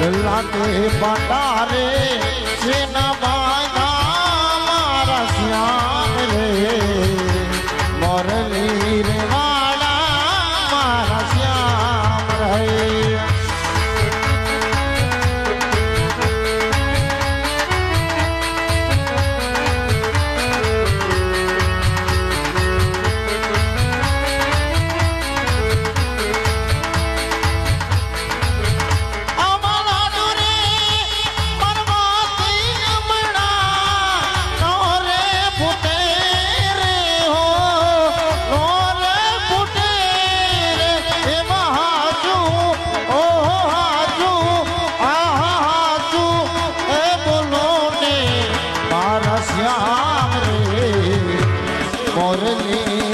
લલાટે બાટારે સેના શ્યામ રે મોરલી